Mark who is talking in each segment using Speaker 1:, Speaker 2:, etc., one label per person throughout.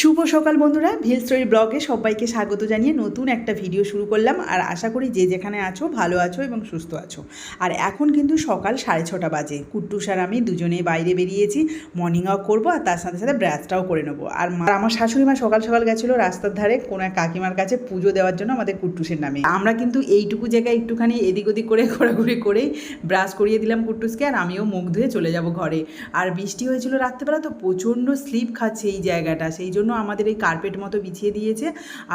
Speaker 1: শুভ সকাল বন্ধুরা, ভিল স্টোরি ব্লগে সবাইকে স্বাগত জানিয়ে নতুন একটা ভিডিও শুরু করলাম। আর আশা করি যে যেখানে আছো, ভালো আছো এবং সুস্থ আছো। আর এখন কিন্তু সকাল সাড়ে ছটা বাজে। কুট্টুস আর আমি দুজনে বাইরে বেরিয়েছি। মর্নিং ওয়াক করব আর তার সাথে সাথে ব্রাশটাও করে নেব। আর আমার শাশুড়ি মা সকাল সকাল গেছিল রাস্তার ধারে কোনো এক কাকিমার কাছে পুজো দেওয়ার জন্য আমাদের কুট্টুসের নামে। আমরা কিন্তু এইটুকু জায়গায় একটুখানি এদিক ওদিক করে ঘোরাঘুরি করে ব্রাশ করিয়ে দিলাম কুট্টুসকে আর আমিও মুখ ধুয়ে চলে যাব ঘরে। আর বৃষ্টি হয়েছিল রাত্রেবেলা তো প্রচণ্ড স্লিপ খাচ্ছে এই জায়গাটা। সেই জন্য আমাদের এই কার্পেট মতো বিছিয়ে দিয়েছে।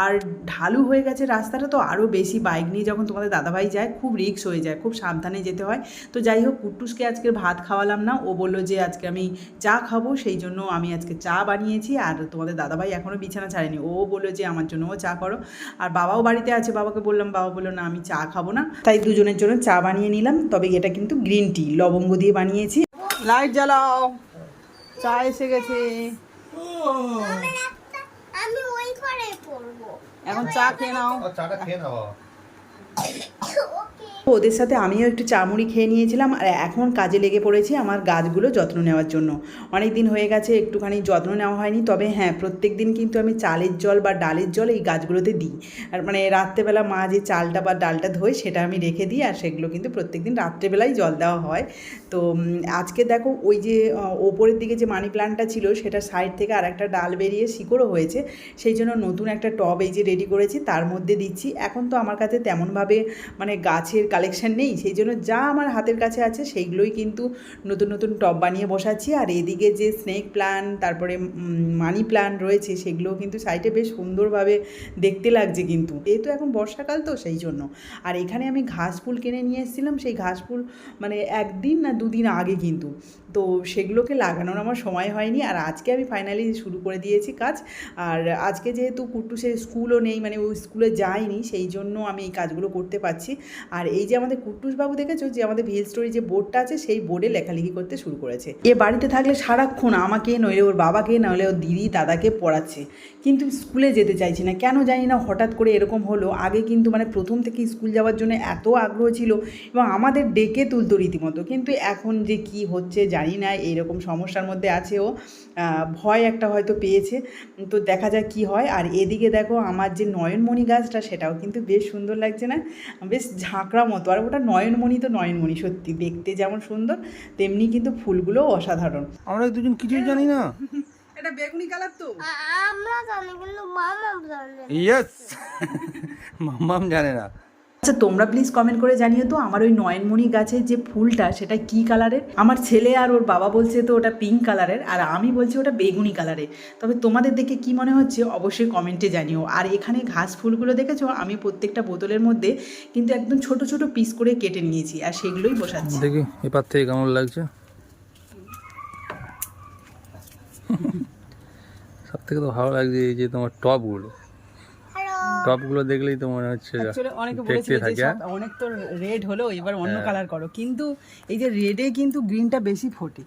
Speaker 1: আর ঢালু হয়ে গেছে রাস্তাটা, তো আরও বেশি বাইক নিয়ে যখন তোমাদের দাদাভাই যায়, খুব রিস্ক হয়ে যায়, খুব সাবধানে যেতে হয়। তো যাই হোক, কুট্টুসকে আজকে ভাত খাওয়ালাম না, ও বলল যে আজকে আমি চা খাব, সেই জন্য আমি আজকে চা বানিয়েছি, আর তোমাদের দাদাভাই এখনও বিছানা ছাড়েনি। ও বলল যে আমার জন্যও চা করো। আর বাবাও বাড়িতে আছে, বাবাকে বললাম, বাবা বলল, না, আমি চা খাব না। তাই দুজনের জন্য চা বানিয়ে নিলাম, তবে এটা কিন্তু গ্রিন টি লবঙ্গ দিয়ে বানিয়েছি। লাইট জ্বালাও। চা এসে গেছে।
Speaker 2: আমি ওই ঘরে পড়ব।
Speaker 1: এখন চা খেয়ে নাও।
Speaker 3: চাটা খেয়ে নাও।
Speaker 1: ওদের সাথে আমিও একটু চামুড়ি খেয়ে নিয়েছিলাম আর এখন কাজে লেগে পড়েছি আমার গাছগুলো যত্ন নেওয়ার জন্য। অনেক দিন হয়ে গেছে, একটুখানি যত্ন নেওয়া হয়নি, তবে হ্যাঁ প্রত্যেক দিন কিন্তু আমি চালের জল বা ডালের জল এই গাছগুলোতে দিই। আর মানে রাত্রেবেলা মা যে চালটা বা ডালটা ধোয় সেটা আমি রেখে দিই আর সেগুলো কিন্তু প্রত্যেক দিন রাত্রেবেলাই জল দেওয়া হয়। তো আজকে দেখো ওই যে ওপরের দিকে যে মানি প্ল্যান্টটা ছিল সেটা সাইড থেকে আর একটা ডাল বেরিয়ে শিকড়ও হয়েছে। সেই জন্য নতুন একটা টব এই যে রেডি করেছি, তার মধ্যে দিচ্ছি। এখন তো আমার কাছে তেমনভাবে মানে গাছের কালেকশন নেই, সেই জন্য যা আমার হাতের কাছে আছে সেইগুলোই কিন্তু নতুন নতুন টব বানিয়ে বসাচ্ছি। আর এদিকে যে স্নেক প্ল্যান্ট তারপরে মানি প্ল্যান্ট রয়েছে সেগুলো কিন্তু সাইডে বেশ সুন্দরভাবে দেখতে লাগছে কিন্তু। যেহেতু এখন বর্ষাকাল তো সেই জন্য। আর এখানে আমি ঘাস ফুল কিনে নিয়ে এসেছিলাম, সেই ঘাস ফুল মানে একদিন না দুদিন আগে কিন্তু। তো সেগুলোকে লাগানোর আমার সময় হয়নি, আর আজকে আমি ফাইনালি শুরু করে দিয়েছি কাজ। আর আজকে যেহেতু কুট্টুসের স্কুলও নেই মানে ওই স্কুলে যায়নি, সেই জন্য আমি এই কাজগুলো করতে পারছি। আর এই যে আমাদের কুট্টুসবাবু দেখেছ যে আমাদের ভিল স্টোরি যে বোর্ডটা আছে, সেই বোর্ডে লেখালেখি করতে শুরু করেছে। এ বাড়িতে থাকলে সারাক্ষণ আমাকে, নইলে ওর বাবাকে, নইলে ওর দিদি, দাদাকে পড়াচ্ছে। কিন্তু স্কুলে যেতে চাইছি না। কেন জানি না হঠাৎ করে এরকম হলো। আগে কিন্তু মানে প্রথম থেকে স্কুল যাওয়ার জন্য এত আগ্রহ ছিল এবং আমাদের ডেকে তুলতো রীতিমতো। কিন্তু এখন যে কি হচ্ছে জানি না, এইরকম সমস্যার মধ্যে আছে ও। ভয় একটা হয়তো পেয়েছে। তো দেখা যাক কি হয়। আর এদিকে দেখো, আমার যে নয়নমণি গাছটা, সেটাও কিন্তু বেশ সুন্দর লাগছে না? বেশ ঝাঁকড়া মতো। আর ওটা নয়নমণি তো নয়নমণি সত্যি। দেখতে যেমন সুন্দর তেমনি কিন্তু ফুলগুলো অসাধারণ।
Speaker 3: আমরা দুজন কিছুই জানি না।
Speaker 1: এটা বেগুনি কালার তো।
Speaker 2: আমরা জানি কিন্তু মামাম জানে
Speaker 3: ইয়েস মামাম জানে না।
Speaker 1: আচ্ছা তোমরা প্লিজ কমেন্ট করে জানিও তো আমার ওই নয়নমণি গাছের যে ফুলটা, সেটা কি কালারের আমার ছেলে আর ওর বাবা বলছে তো ওটা পিঙ্ক কালারের আর আমি বলছি ওটা বেগুনি কালারের তবে তোমাদের দেখে কি মনে হচ্ছে অবশ্যই কমেন্টে জানিও। আর এখানে ঘাস ফুলগুলো দেখেছ? আমি প্রত্যেকটা বোতলের মধ্যে কিন্তু একদম ছোট ছোট পিস করে কেটে নিয়েছি, আর সেগুলোই বসাচ্ছি।
Speaker 3: দেখি, এপার থেকে কেমন লাগছে? সব থেকে তো ভালো লাগছে এই যে তোমার টপগুলো। টপগুলো দেখলেই তো মনে হচ্ছে
Speaker 1: অনেকে বলেছিল যে
Speaker 3: হ্যাঁ?
Speaker 1: অনেক তো রেড হলো এবার অন্য
Speaker 3: হ্যাঁ।
Speaker 1: কালার করো। কিন্তু এই যে রেডে কিন্তু গ্রিনটা বেশি ফোটে।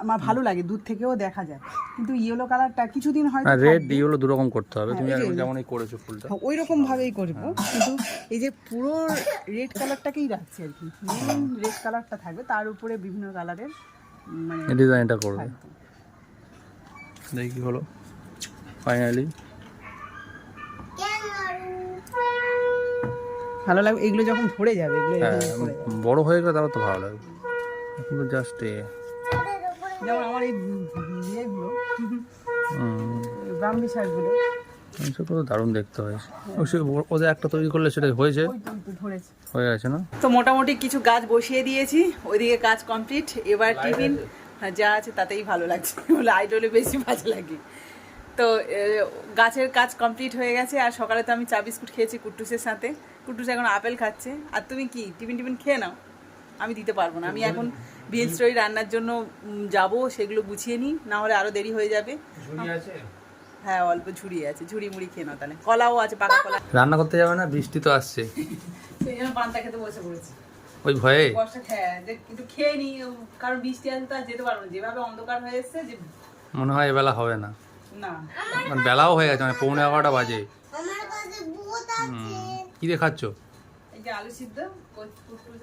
Speaker 1: আমার ভালো লাগে দূর থেকেও দেখা যায়। কিন্তু ইয়েলো কালারটা কিছুদিন হয়তো
Speaker 3: না রেড। ইয়েলো দুরকম করতে হবে। তুমি
Speaker 1: হ্যাঁ, এই যে-
Speaker 3: এখন যেমনই করেছ ফুলটা।
Speaker 1: ওই রকম ভাবেই করব। কিন্তু এই যে পুরো রেড কালারটাকেই রাখছি আর কি। মেন রেড কালারটা থাকবে। তার উপরে বিভিন্ন কালারের মানে
Speaker 3: ডিজাইনটা করবে। দেখি হলো। ফাইনালি
Speaker 1: ভালো লাগবে এগুলো যখন ভরে যাবে এগুলো
Speaker 3: হ্যাঁ
Speaker 1: যাবে।
Speaker 3: বড় হয়ে গেলে তাহলে তো ভালো লাগবে। এখন তো জাস্ট এ
Speaker 1: যেমন আমার এই ইয়েগুলো ব্রাহ্মী শাকগুলো।
Speaker 3: সেটা দারুণ দেখতে হয়েছে ওদের একটা তৈরি করলে সেটা হয়েছে। হয়ে গেছে না?
Speaker 1: তো মোটামুটি কিছু গাছ বসিয়ে দিয়েছি ওইদিকে কাজ কমপ্লিট এবার টিফিন যা আছে তাতেই ভালো লাগছে। হলে বেশি ভালো লাগে। তো গাছের কাজ কমপ্লিট হয়ে গেছে আর সকালে তো আমি চা বিস্কুট খেয়েছি কুট্টুসের সাথে। কুট্টুস এখন আপেল খাচ্ছে। আর তুমি কি? টিফিন টিফিন খেয়ে নাও। আমি দিতে পারব না। আমি এখন বিল স্টোরি রান্নার জন্য যাব সেগুলো গুছিয়ে নিই না হলে আরও দেরি হয়ে যাবে। হ্যাঁ অল্প ঝুড়ি আছে। ঝুড়ি মুড়ি খেয়ে নাও তাহলে। কলাও আছে পাকা কলা।
Speaker 3: রান্না করতে যাবে না? বৃষ্টি তো আসছে।
Speaker 1: সেই জন্য পান্তা খেতে বসে পড়েছি।
Speaker 3: ওই ভয়ে?
Speaker 1: হ্যাঁ একটু খেয়ে নি কারণ বৃষ্টি আসলে তো আর যেতে পারব না। যেভাবে অন্ধকার হয়ে এসছে যে
Speaker 3: মনে হয় এবেলা হবে না। বেলাও হয়ে গেছে মানে পৌনে এগারোটা বাজে।
Speaker 2: আমার কাছে ভূত
Speaker 3: কি দেখাচ্ছ
Speaker 1: এই যে আলু সিদ্ধ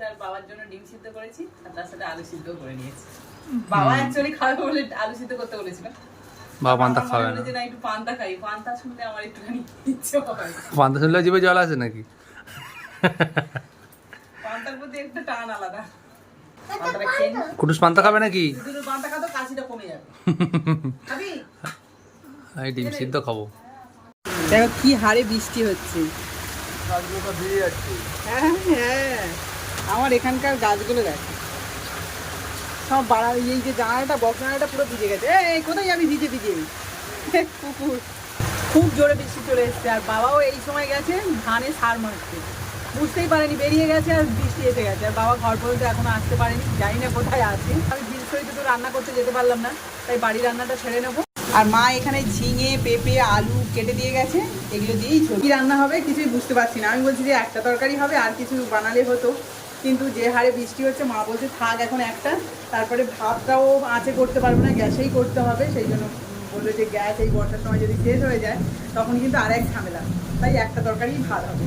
Speaker 1: আর বাবার জন্য ডিম সিদ্ধ করেছি আর তার সাথে আলু সিদ্ধ করে নিয়েছি। বাবা অ্যাকচুয়ালি খাবে বলে আলু সিদ্ধ করতে বলেছিল।
Speaker 3: বাবা পান্তা খাবে না।
Speaker 1: যে না একটু পান্তা খাই। পান্তা শুনলে আমার একটুখানি ইচ্ছে হয়।
Speaker 3: পান্তা শুনলে জিভে জল আছে নাকি?
Speaker 1: পান্তার প্রতি একটা টান আলাদা। পান্তাটা খেয়ে নি।
Speaker 3: কুটুস পান্তা খাবে নাকি?
Speaker 1: পান্তা খাতো কাশিটা কমে যাবে। খাবি?
Speaker 3: এই ডিম সিদ্ধ খাব।
Speaker 1: দেখো কি হারে বৃষ্টি হচ্ছে। হ্যাঁ হ্যাঁ। আমার এখানকার গাছগুলো দেখো। সব বাড়া, এই যে জানালাটা, বক্স জানালাটা পুরো ভিজে গেছে। এই কোথায় আমি ভিজে ভিজে? কুকুর। খুব জোরে বৃষ্টি চলে এসছে। আর বাবাও এই সময় গেছে ধানে সার মারতে। বুঝতেই পারেনি, বেরিয়ে গেছে আর বৃষ্টি এসে গেছে। আর বাবা ঘর পর্যন্ত এখনও আসতে পারেনি। জানি না কোথায় আছে। আমি বৃষ্টি তো রান্না করতে যেতে পারলাম না। তাই বাড়ির রান্নাটা সেরে নেব। আর মা এখানে ঝিঙে, পেঁপে, আলু কেটে দিয়ে গেছে। এগুলো দিয়েই কি রান্না হবে কিছুই বুঝতে পারছি না। আমি বলছি যে একটা তরকারি হবে, আর কিছু বানালে হতো। কিন্তু যে হারে বৃষ্টি হচ্ছে, মা বলছে থাক এখন একটা। তারপরে ভাতটাও আঁচে করতে পারব না, গ্যাসেই করতে হবে। সেই জন্য বলল যে গ্যাস এই বর্ষার সময় যদি শেষ হয়ে যায়, তখন কিন্তু আর এক ঝামেলা। তাই একটা তরকারি ভাত হবে।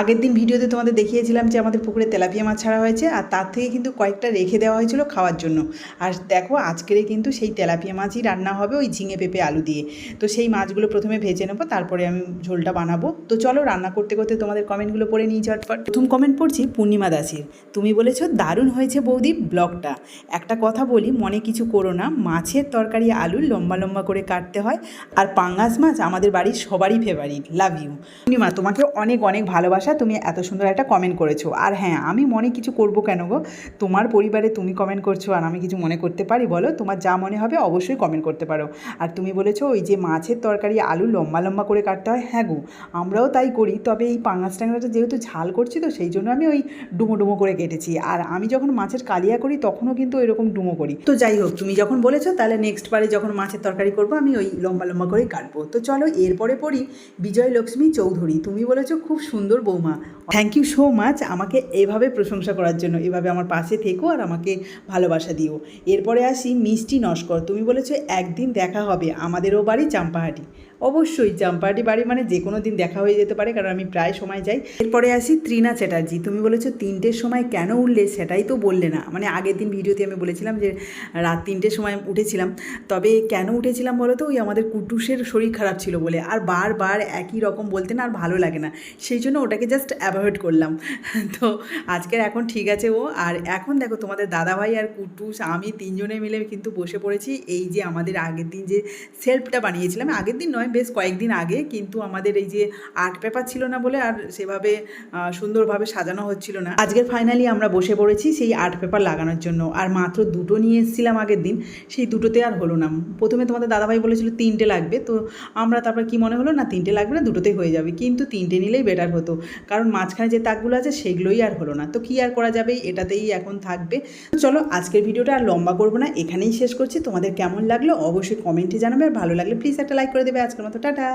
Speaker 1: আগের দিন ভিডিওতে তোমাদের দেখিয়েছিলাম যে আমাদের পুকুরে তেলাপিয়া মাছ ছাড়া হয়েছে, আর তার থেকে কিন্তু কয়েকটা রেখে দেওয়া হয়েছিল খাওয়ার জন্য। আর দেখো, আজকের কিন্তু সেই তেলাপিয়া মাছই রান্না হবে ওই ঝিঙে পেঁপে আলু দিয়ে। তো সেই মাছগুলো প্রথমে ভেজে নেব, তারপরে আমি ঝোলটা বানাবো। তো চলো রান্না করতে করতে তোমাদের কমেন্টগুলো পড়ে নিই ঝটপট। প্রথম কমেন্ট পড়ছি, পূর্ণিমা দাসের। তুমি বলেছ, দারুণ হয়েছে বৌদি ব্লগটা। একটা কথা বলি, মনে কিছু করো না, মাছের তরকারি আলু লম্বা লম্বা করে কাটতে হয়, আর পাঙ্গাস মাছ আমাদের বাড়ির সবারই ফেভারিট লাভ ইউ পূর্ণিমা, তোমাকে অনেক অনেক ভালোবাসা। তুমি এত সুন্দর একটা কমেন্ট করেছ। আর হ্যাঁ আমি মনে কিছু করব কেন গো? তোমার পরিবারে তুমি কমেন্ট করছ আর আমি কিছু মনে করতে পারি, বলো? তোমার যা মনে হবে অবশ্যই কমেন্ট করতে পারো। আর তুমি বলেছ ওই যে মাছের তরকারি, আলু লম্বা লম্বা করে কাটতে হয় হ্যাঁ গো, আমরাও তাই করি। তবে এই পাঙাশ ট্যাংরাটা যেহেতু ঝাল করছি তো সেই জন্য আমি ওই ডুমো ডুমো করে কেটেছি। আর আমি যখন মাছের কালিয়া করি তখনও কিন্তু এরকম ডুমো করি। তো যাই হোক, তুমি যখন বলেছ তাহলে নেক্সট বারে যখন মাছের তরকারি করব আমি ওই লম্বা লম্বা করেই কাটবো। তো চলো এরপরে পড়ি বিজয় লক্ষ্মী চৌধুরী। তুমি বলেছ খুব সুন্দর বৌমা। থ্যাংক ইউ সো মাচ আমাকে এভাবে প্রশংসা করার জন্য। এভাবে আমার পাশে থেকো আর আমাকে ভালোবাসা দিও। এরপরে আসি মিষ্টি নস্কর। তুমি বলেছ একদিন দেখা হবে। আমাদেরও বাড়ি চাম্পাহাটি। অবশ্যই চাম্পাহাটি বাড়ি মানে যে কোনো দিন দেখা হয়ে যেতে পারে কারণ আমি প্রায় সময় যাই। এরপরে আসি ত্রিনা চ্যাটার্জি। তুমি বলেছ তিনটের সময় কেন উঠলে সেটাই তো বললে না। মানে আগের দিন ভিডিওতে আমি বলেছিলাম যে রাত তিনটের সময় উঠেছিলাম। তবে কেন উঠেছিলাম বলো তো? ওই আমাদের কুটুসের শরীর খারাপ ছিল বলে। আর বারবার একই রকম বলতে না আর ভালো লাগে না। সেই জন্য ওটাকে জাস্ট অ্যাভয়েড করলাম। তো আজকের এখন ঠিক আছে ও। আর এখন দেখো তোমাদের দাদাভাই আর কুটুস আমি তিনজনে মিলে কিন্তু বসে পড়েছি। এই যে আমাদের আগের দিন যে সেলফটা বানিয়েছিলাম, আগের দিন নয়, বেশ কয়েকদিন আগে। কিন্তু আমাদের এই যে আর্ট পেপার ছিল না বলে আর সেভাবে সুন্দরভাবে সাজানো হচ্ছিল না। আজকের ফাইনালি আমরা বসে পড়েছি সেই আর্ট পেপার লাগানোর জন্য। আর মাত্র দুটো নিয়ে এসেছিলাম আগের দিন। সেই দুটোতে আর হলো না। প্রথমে তোমাদের দাদাভাই বলেছিল তিনটে লাগবে। তো আমরা তারপর কি মনে হলো? না, তিনটে লাগবে না, দুটোতেই হয়ে যাবে। কিন্তু তিনটে নিলেই বেটার হতো। কারণ মাঝখানে যে তাকগুলো আছে সেগুলোই আর হলো না। তো কি আর করা যাবে? এটাতেই এখন থাকবে। চলো, আজকের ভিডিওটা আর লম্বা করব না, এখানেই শেষ করছি। তোমাদের কেমন লাগল অবশ্যই কমেন্টে জানাবে, আর ভালো লাগলে প্লিজ একটা লাইক করে দেবে। আজকের মতো, টাটা!